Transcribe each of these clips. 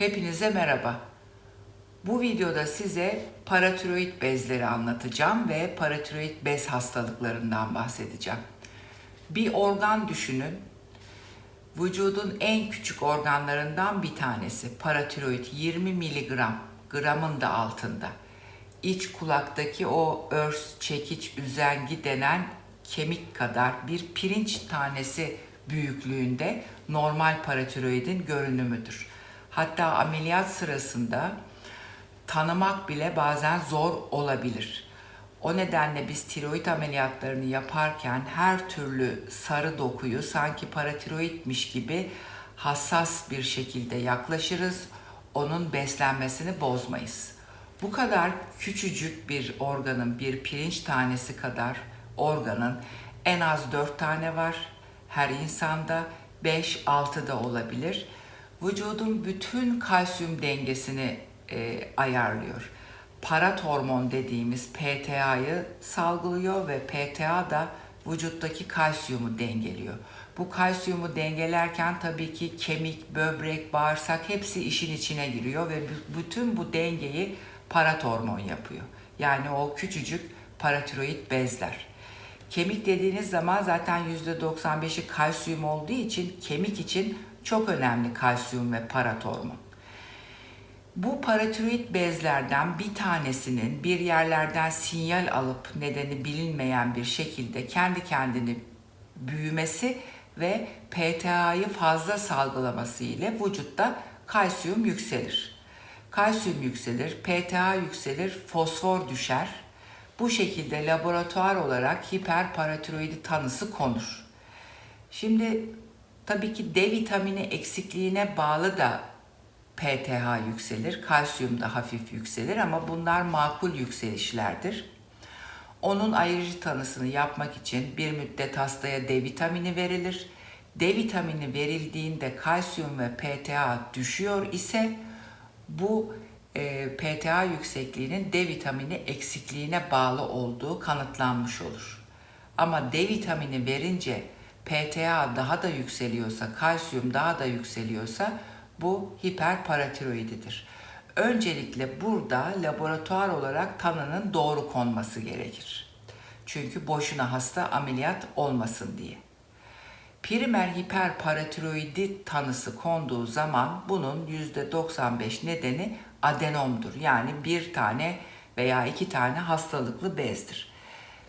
Hepinize merhaba. Bu videoda size paratiroid bezleri anlatacağım ve paratiroid bez hastalıklarından bahsedeceğim. Bir organ düşünün. Vücudun en küçük organlarından bir tanesi. Paratiroid 20 miligram, gramın da altında. İç kulaktaki o örs, çekiç, üzengi denen kemik kadar bir pirinç tanesi büyüklüğünde normal paratiroidin görünümüdür. Hatta ameliyat sırasında tanımak bile bazen zor olabilir. O nedenle biz tiroid ameliyatlarını yaparken her türlü sarı dokuyu sanki paratiroidmiş gibi hassas bir şekilde yaklaşırız. Onun beslenmesini bozmayız. Bu kadar küçücük bir organın, bir pirinç tanesi kadar organın en az 4 tane var. Her insanda 5-6 da olabilir. Vücudun bütün kalsiyum dengesini e, ayarlıyor. Parat hormon dediğimiz PTA'yı salgılıyor ve PTA da vücuttaki kalsiyumu dengeliyor. Bu kalsiyumu dengelerken tabii ki kemik, böbrek, bağırsak hepsi işin içine giriyor ve bütün bu dengeyi parat hormon yapıyor. Yani o küçücük paratiroid bezler. Kemik dediğiniz zaman zaten %95'i kalsiyum olduğu için kemik için çok önemli kalsiyum ve parat. Bu paratiroid bezlerden bir tanesinin bir yerlerden sinyal alıp nedeni bilinmeyen bir şekilde kendi kendini büyümesi ve PTA'yı fazla salgılaması ile vücutta kalsiyum yükselir. Kalsiyum yükselir, PTA yükselir, fosfor düşer. Bu şekilde laboratuvar olarak hiperparatiroidi tanısı konur. Şimdi tabii ki D vitamini eksikliğine bağlı da PTH yükselir, kalsiyum da hafif yükselir ama bunlar makul yükselişlerdir. Onun ayrıcı tanısını yapmak için bir müddet hastaya D vitamini verilir. D vitamini verildiğinde kalsiyum ve PTH düşüyor ise bu e, PTH yüksekliğinin D vitamini eksikliğine bağlı olduğu kanıtlanmış olur. Ama D vitamini verince PTA daha da yükseliyorsa, kalsiyum daha da yükseliyorsa bu hiperparatiroididir. Öncelikle burada laboratuvar olarak tanının doğru konması gerekir. Çünkü boşuna hasta ameliyat olmasın diye. Primer hiperparatiroidi tanısı konduğu zaman bunun %95 nedeni adenomdur. Yani bir tane veya iki tane hastalıklı bezdir.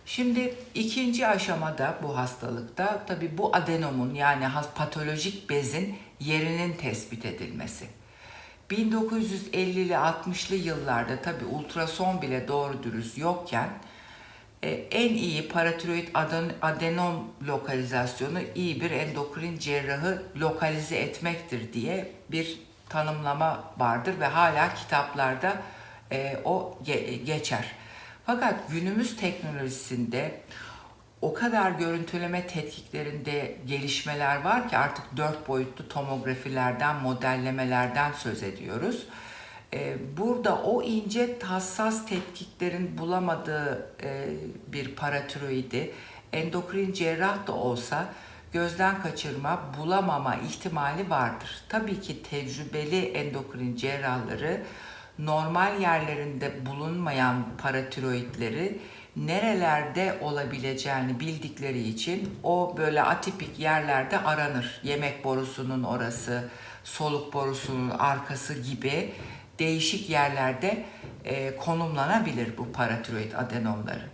Şimdi ikinci aşamada bu hastalıkta tabi bu adenomun yani patolojik bezin yerinin tespit edilmesi. 1950'li 60'lı yıllarda tabi ultrason bile doğru dürüst yokken e, en iyi paratiroid adenom lokalizasyonu iyi bir endokrin cerrahı lokalize etmektir diye bir tanımlama vardır ve hala kitaplarda e, o geçer. Fakat günümüz teknolojisinde o kadar görüntüleme tetkiklerinde gelişmeler var ki artık dört boyutlu tomografilerden, modellemelerden söz ediyoruz. Ee, burada o ince hassas tetkiklerin bulamadığı e, bir paratiroidi endokrin cerrah da olsa gözden kaçırma, bulamama ihtimali vardır. Tabii ki tecrübeli endokrin cerrahları normal yerlerinde bulunmayan paratiroidleri nerelerde olabileceğini bildikleri için o böyle atipik yerlerde aranır. Yemek borusunun orası, soluk borusunun arkası gibi değişik yerlerde e, konumlanabilir bu paratiroid adenomları.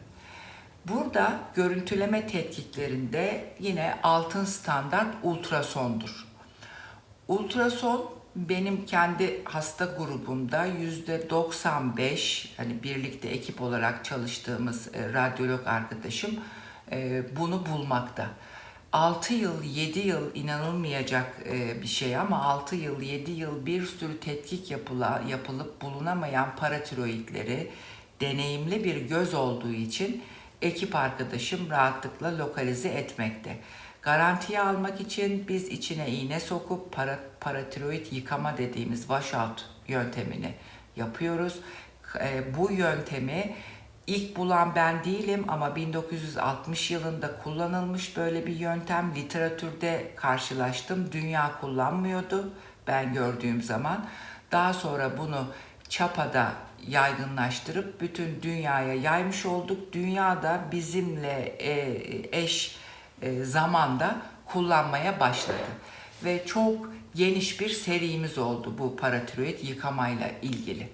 Burada görüntüleme tetkiklerinde yine altın standart ultrasondur. Ultrason benim kendi hasta grubumda yüzde 95 hani birlikte ekip olarak çalıştığımız e, radyolog arkadaşım e, bunu bulmakta. 6 yıl, 7 yıl inanılmayacak e, bir şey ama 6 yıl, 7 yıl bir sürü tetkik yapıla, yapılıp bulunamayan paratiroidleri deneyimli bir göz olduğu için ekip arkadaşım rahatlıkla lokalize etmekte. Garantiye almak için biz içine iğne sokup para, paratiroid yıkama dediğimiz washout yöntemini yapıyoruz. E, bu yöntemi ilk bulan ben değilim ama 1960 yılında kullanılmış böyle bir yöntem literatürde karşılaştım. Dünya kullanmıyordu ben gördüğüm zaman. Daha sonra bunu çapada yaygınlaştırıp bütün dünyaya yaymış olduk. Dünya da bizimle e, eş e, zamanda kullanmaya başladı. Ve çok geniş bir serimiz oldu bu paratiroid yıkamayla ilgili.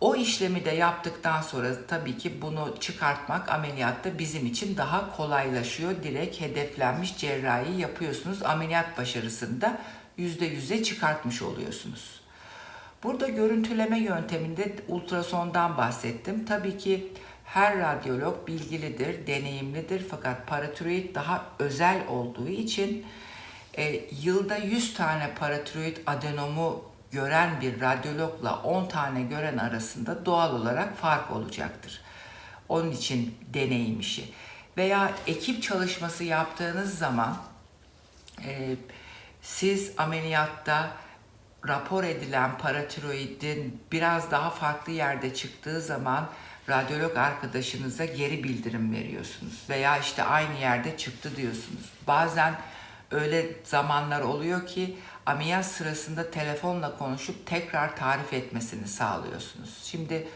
O işlemi de yaptıktan sonra tabii ki bunu çıkartmak ameliyatta bizim için daha kolaylaşıyor. Direkt hedeflenmiş cerrahi yapıyorsunuz. Ameliyat başarısını da %100'e çıkartmış oluyorsunuz. Burada görüntüleme yönteminde ultrasondan bahsettim. Tabii ki her radyolog bilgilidir, deneyimlidir fakat paratiroid daha özel olduğu için e, yılda 100 tane paratiroid adenomu gören bir radyologla 10 tane gören arasında doğal olarak fark olacaktır. Onun için deneyim işi. Veya ekip çalışması yaptığınız zaman e, siz ameliyatta rapor edilen paratiroidin biraz daha farklı yerde çıktığı zaman radyolog arkadaşınıza geri bildirim veriyorsunuz veya işte aynı yerde çıktı diyorsunuz. Bazen öyle zamanlar oluyor ki ameliyat sırasında telefonla konuşup tekrar tarif etmesini sağlıyorsunuz. Şimdi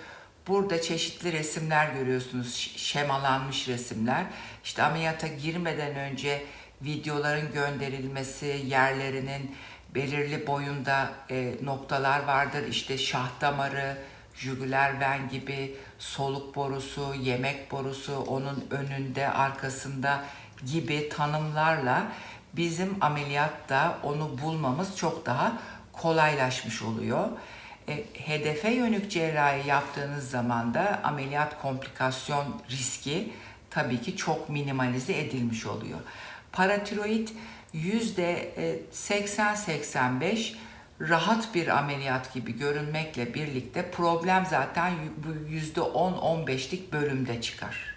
burada çeşitli resimler görüyorsunuz, şemalanmış resimler. İşte ameliyata girmeden önce videoların gönderilmesi, yerlerinin belirli boyunda e, noktalar vardır. İşte şah damarı, jugüler ven gibi soluk borusu, yemek borusu onun önünde, arkasında gibi tanımlarla bizim ameliyatta onu bulmamız çok daha kolaylaşmış oluyor. E, hedefe yönük cerrahi yaptığınız zaman da ameliyat komplikasyon riski tabii ki çok minimalize edilmiş oluyor. Paratiroid yüzde 80-85 rahat bir ameliyat gibi görünmekle birlikte problem zaten bu yüzde 10-15'lik bölümde çıkar.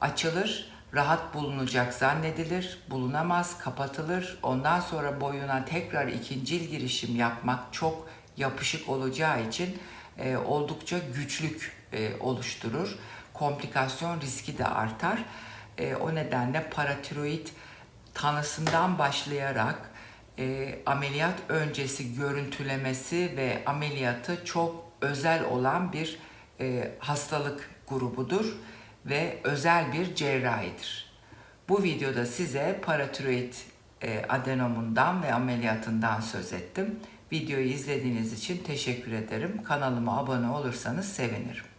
Açılır, rahat bulunacak zannedilir, bulunamaz, kapatılır. Ondan sonra boyuna tekrar ikincil girişim yapmak çok yapışık olacağı için e, oldukça güçlük e, oluşturur. Komplikasyon riski de artar. E, o nedenle paratiroid tanısından başlayarak e, ameliyat öncesi görüntülemesi ve ameliyatı çok özel olan bir e, hastalık grubudur ve özel bir cerrahidir. Bu videoda size paratiroid e, adenomundan ve ameliyatından söz ettim. Videoyu izlediğiniz için teşekkür ederim. Kanalıma abone olursanız sevinirim.